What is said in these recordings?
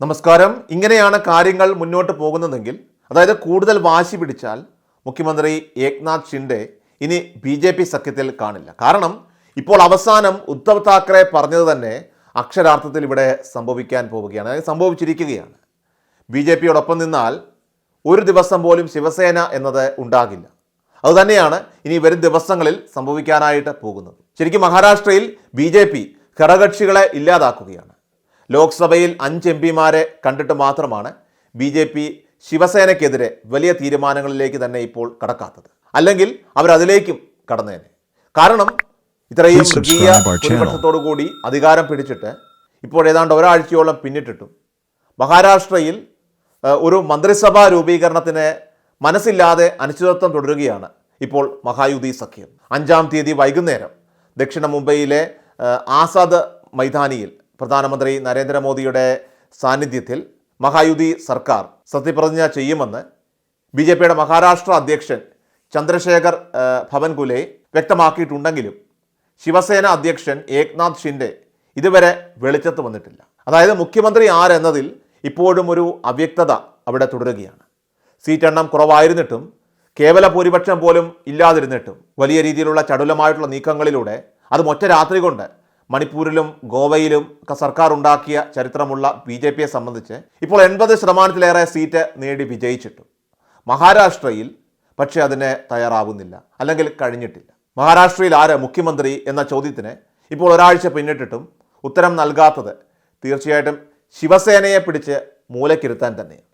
നമസ്കാരം. ഇങ്ങനെയാണ് കാര്യങ്ങൾ മുന്നോട്ട് പോകുന്നതെങ്കിൽ അതായത് കൂടുതൽ വാശി പിടിച്ചാൽ മുഖ്യമന്ത്രി ഏക്നാഥ് ഷിൻഡെ ഇനി ബി ജെ പി സഖ്യത്തിൽ കാണില്ല. കാരണം ഇപ്പോൾ അവസാനം ഉദ്ധവ് താക്കറെ പറഞ്ഞത് തന്നെ അക്ഷരാർത്ഥത്തിൽ ഇവിടെ സംഭവിക്കാൻ പോവുകയാണ്. അതായത് സംഭവിച്ചിരിക്കുകയാണ്. ബി ജെ പിയോടൊപ്പം നിന്നാൽ ഒരു ദിവസം പോലും ശിവസേന എന്നത് ഉണ്ടാകില്ല. അതുതന്നെയാണ് ഇനി വരും ദിവസങ്ങളിൽ സംഭവിക്കാനായിട്ട് പോകുന്നത്. ശരിക്കും മഹാരാഷ്ട്രയിൽ ബി ജെ പി ഘടകക്ഷികളെ ഇല്ലാതാക്കുകയാണ്. ലോക്സഭയിൽ അഞ്ച് എം പിമാരെ കണ്ടിട്ട് മാത്രമാണ് ബി ജെ പി ശിവസേനയ്ക്കെതിരെ വലിയ തീരുമാനങ്ങളിലേക്ക് തന്നെ ഇപ്പോൾ കടക്കാത്തത്. അല്ലെങ്കിൽ അവരതിലേക്കും കടന്നേനെ. കാരണം ഇത്രയും മൃഗീയ കൂടി അധികാരം പിടിച്ചിട്ട് ഇപ്പോൾ ഏതാണ്ട് ഒരാഴ്ചയോളം പിന്നിട്ടിട്ടും മഹാരാഷ്ട്രയിൽ ഒരു മന്ത്രിസഭാ രൂപീകരണത്തിന് മനസ്സില്ലാതെ അനിശ്ചിതത്വം തുടരുകയാണ് ഇപ്പോൾ മഹായുതി സഖ്യം. അഞ്ചാം തീയതി വൈകുന്നേരം ദക്ഷിണ മുംബൈയിലെ ആസാദ് മൈതാനിയിൽ പ്രധാനമന്ത്രി നരേന്ദ്രമോദിയുടെ സാന്നിധ്യത്തിൽ മഹായുതി സർക്കാർ സത്യപ്രതിജ്ഞ ചെയ്യുമെന്ന് ബി ജെ പിയുടെ മഹാരാഷ്ട്ര അധ്യക്ഷൻ ചന്ദ്രശേഖർ ഭവൻകുലെ വ്യക്തമാക്കിയിട്ടുണ്ടെങ്കിലും ശിവസേന അധ്യക്ഷൻ ഏക്നാഥ് ഷിൻഡെ ഇതുവരെ വെളിച്ചത്ത് വന്നിട്ടില്ല. അതായത് മുഖ്യമന്ത്രി ആരെന്നതിൽ ഇപ്പോഴും ഒരു അവ്യക്തത അവിടെ തുടരുകയാണ്. സീറ്റ് എണ്ണം കുറവായിരുന്നിട്ടും കേവല ഭൂരിപക്ഷം പോലും ഇല്ലാതിരുന്നിട്ടും വലിയ രീതിയിലുള്ള ചടുലമായിട്ടുള്ള നീക്കങ്ങളിലൂടെ അതും ഒറ്റ രാത്രി കൊണ്ട് മണിപ്പൂരിലും ഗോവയിലും സർക്കാർ ഉണ്ടാക്കിയ ചരിത്രമുള്ള ബി ജെ പിയെ സംബന്ധിച്ച് ഇപ്പോൾ എൺപത് ശതമാനത്തിലേറെ സീറ്റ് നേടി വിജയിച്ചിട്ടു. മഹാരാഷ്ട്രയിൽ പക്ഷേ അതിന് തയ്യാറാവുന്നില്ല അല്ലെങ്കിൽ കഴിഞ്ഞിട്ടില്ല. മഹാരാഷ്ട്രയിൽ ആര് മുഖ്യമന്ത്രി എന്ന ചോദ്യത്തിന് ഇപ്പോൾ ഒരാഴ്ച പിന്നിട്ടിട്ടും ഉത്തരം നൽകാത്തത് തീർച്ചയായിട്ടും ശിവസേനയെ പിടിച്ച് മൂലക്കിരുത്താൻ തന്നെയാണ്.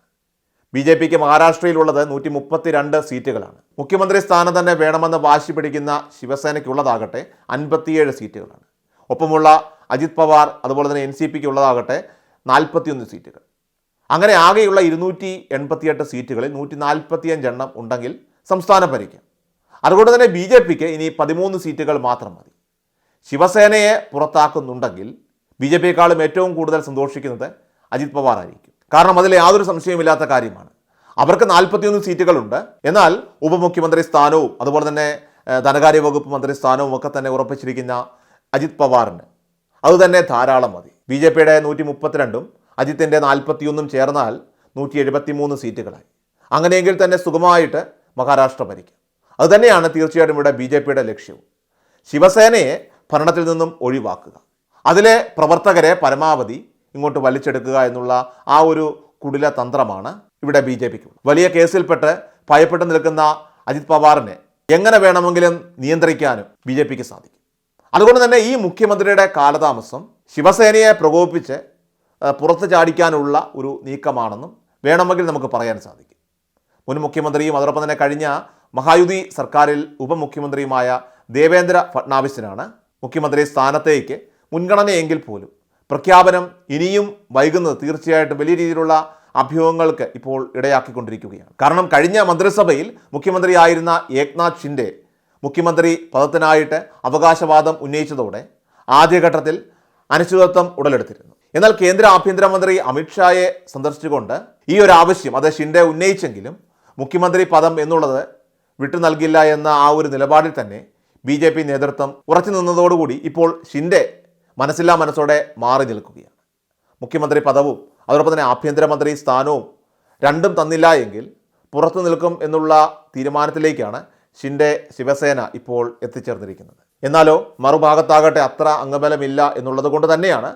ബി ജെ പിക്ക് മഹാരാഷ്ട്രയിലുള്ളത് നൂറ്റി മുപ്പത്തിരണ്ട് സീറ്റുകളാണ്. മുഖ്യമന്ത്രി സ്ഥാനം തന്നെ വേണമെന്ന് വാശി പിടിക്കുന്ന ശിവസേനയ്ക്കുള്ളതാകട്ടെ അൻപത്തിയേഴ് സീറ്റുകളാണ്. ഒപ്പമുള്ള അജിത് പവാർ അതുപോലെ തന്നെ എൻ സി പിക്ക് ഉള്ളതാകട്ടെ നാൽപ്പത്തിയൊന്ന് സീറ്റുകൾ. അങ്ങനെ ആകെയുള്ള ഇരുന്നൂറ്റി എൺപത്തിയെട്ട് സീറ്റുകളിൽ നൂറ്റി നാൽപ്പത്തിയഞ്ച് എണ്ണം ഉണ്ടെങ്കിൽ സംസ്ഥാനം ഭരിക്കാം. അതുകൊണ്ട് തന്നെ ബി ജെ പിക്ക് ഇനി പതിമൂന്ന് സീറ്റുകൾ മാത്രം മതി. ശിവസേനയെ പുറത്താക്കുന്നുണ്ടെങ്കിൽ ബി ജെ പിയെക്കാളും ഏറ്റവും കൂടുതൽ സന്തോഷിക്കുന്നത് അജിത് പവാർ ആയിരിക്കും. കാരണം അതിൽ യാതൊരു സംശയമില്ലാത്ത കാര്യമാണ്. അവർക്ക് നാൽപ്പത്തിയൊന്ന് സീറ്റുകളുണ്ട്. എന്നാൽ ഉപമുഖ്യമന്ത്രി സ്ഥാനവും അതുപോലെ തന്നെ ധനകാര്യ വകുപ്പ് മന്ത്രി സ്ഥാനവും ഒക്കെ തന്നെ ഉറപ്പിച്ചിരിക്കുന്ന അജിത് പവാറിന്. അതുതന്നെ ധാരാളം മതി. ബി ജെ പിയുടെ നൂറ്റി മുപ്പത്തിരണ്ടും അജിത്തിന്റെ നാൽപ്പത്തിയൊന്നും ചേർന്നാൽ നൂറ്റി എഴുപത്തി മൂന്ന് സീറ്റുകളായി. അങ്ങനെയെങ്കിൽ തന്നെ സുഗമമായിട്ട് മഹാരാഷ്ട്ര ഭരിക്കും. അതുതന്നെയാണ് തീർച്ചയായിട്ടും ഇവിടെ ബി ജെ പിയുടെ ലക്ഷ്യവും. ശിവസേനയെ ഭരണത്തിൽ നിന്നും ഒഴിവാക്കുക. അതിലെ പ്രവർത്തകരെ പരമാവധി ഇങ്ങോട്ട് വലിച്ചെടുക്കുക എന്നുള്ള ആ ഒരു കുടില തന്ത്രമാണ് ഇവിടെ ബി ജെ പിക്ക് വലിയ കേസിൽപ്പെട്ട് ഭയപ്പെട്ട് നിൽക്കുന്ന അജിത് പവാറിനെ എങ്ങനെ വേണമെങ്കിലും നിയന്ത്രിക്കാനും ബി ജെ പിക്ക് സാധിക്കും. അതുകൊണ്ട് തന്നെ ഈ മുഖ്യമന്ത്രിയുടെ കാലതാമസം ശിവസേനയെ പ്രകോപിപ്പിച്ച് പുറത്ത് ചാടിക്കാനുള്ള ഒരു നീക്കമാണെന്നും വേണമെങ്കിൽ നമുക്ക് പറയാൻ സാധിക്കും. മുൻ മുഖ്യമന്ത്രിയും അതോടൊപ്പം തന്നെ കഴിഞ്ഞ മഹായുതി സർക്കാരിൽ ഉപമുഖ്യമന്ത്രിയുമായ ദേവേന്ദ്ര ഫട്നാവിസിനാണ് മുഖ്യമന്ത്രി സ്ഥാനത്തേക്ക് മുൻഗണനയെങ്കിൽ പോലും പ്രഖ്യാപനം ഇനിയും വൈകുന്നത് തീർച്ചയായിട്ടും വലിയ രീതിയിലുള്ള അഭ്യൂഹങ്ങൾക്ക് ഇപ്പോൾ ഇടയാക്കിക്കൊണ്ടിരിക്കുകയാണ്. കാരണം കഴിഞ്ഞ മന്ത്രിസഭയിൽ മുഖ്യമന്ത്രിയായിരുന്ന ഏക്നാഥ് ഷിൻഡെ മുഖ്യമന്ത്രി പദത്തിനായിട്ട് അവകാശവാദം ഉന്നയിച്ചതോടെ ആദ്യഘട്ടത്തിൽ അനിശ്ചിതത്വം ഉടലെടുത്തിരുന്നു. എന്നാൽ കേന്ദ്ര ആഭ്യന്തരമന്ത്രി അമിത്ഷായെ സന്ദർശിച്ചുകൊണ്ട് ഈ ഒരു ആവശ്യം അത് ഷിൻഡെ ഉന്നയിച്ചെങ്കിലും മുഖ്യമന്ത്രി പദം എന്നുള്ളത് വിട്ടു നൽകില്ല എന്ന ആ ഒരു നിലപാടിൽ തന്നെ ബി ജെ പി നേതൃത്വം ഉറച്ചു നിന്നതോടുകൂടി ഇപ്പോൾ ഷിൻഡെ മനസ്സില്ലാ മനസ്സോടെ മാറി നിൽക്കുകയാണ്. മുഖ്യമന്ത്രി പദവും അതോടൊപ്പം തന്നെ ആഭ്യന്തരമന്ത്രി സ്ഥാനവും രണ്ടും തന്നില്ല എങ്കിൽ പുറത്തു നിൽക്കും എന്നുള്ള തീരുമാനത്തിലേക്കാണ് ഷിൻഡെ ശിവസേന ഇപ്പോൾ എത്തിച്ചേർന്നിരിക്കുന്നത്. എന്നാലോ മറുഭാഗത്താകട്ടെ അത്ര അംഗബലമില്ല എന്നുള്ളത് കൊണ്ട് തന്നെയാണ്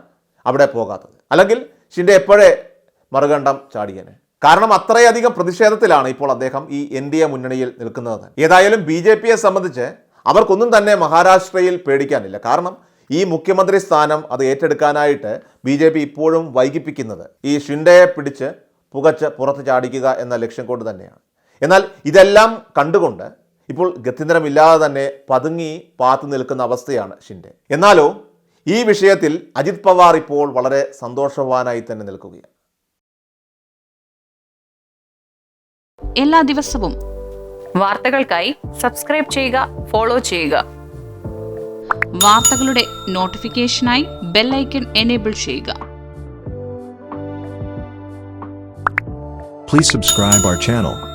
അവിടെ പോകാത്തത്. അല്ലെങ്കിൽ ഷിൻഡെ എപ്പോഴേ മറുകണ്ഠം ചാടിയനെ? കാരണം അത്രയധികം പ്രതിഷേധത്തിലാണ് ഇപ്പോൾ അദ്ദേഹം ഈ എൻ ഡി എ മുന്നണിയിൽ നിൽക്കുന്നത്. ഏതായാലും ബി ജെ പിയെ സംബന്ധിച്ച് അവർക്കൊന്നും തന്നെ മഹാരാഷ്ട്രയിൽ പേടിക്കാനില്ല. കാരണം ഈ മുഖ്യമന്ത്രി സ്ഥാനം അത് ഏറ്റെടുക്കാനായിട്ട് ബി ജെ പി ഇപ്പോഴും വൈകിപ്പിക്കുന്നത് ഈ ഷിൻഡയെ പിടിച്ച് പുകച്ച് പുറത്ത് ചാടിക്കുക എന്ന ലക്ഷ്യം കൊണ്ട് തന്നെയാണ്. എന്നാൽ ഇതെല്ലാം കണ്ടുകൊണ്ട് ഇപ്പോൾ ഗത്യന്തരമില്ലാതെ തന്നെ പതുങ്ങി പാത്തു നിൽക്കുന്ന അവസ്ഥയാണ് ഷിൻഡെ. എന്നാലോ ഈ വിഷയത്തിൽ അജിത് പവാർ ഇപ്പോൾ വളരെ സന്തോഷവാനായി തന്നെ നിൽക്കുകയാണ്. എല്ലാ ദിവസവും വാർത്തകൾക്കായി സബ്സ്ക്രൈബ് ചെയ്യുക ഫോളോ ചെയ്യുക. വാർത്തകളുടെ നോട്ടിഫിക്കേഷനായി ബെല്ലൈക്കൺ എനേബിൾ ചെയ്യുക. Please subscribe our channel.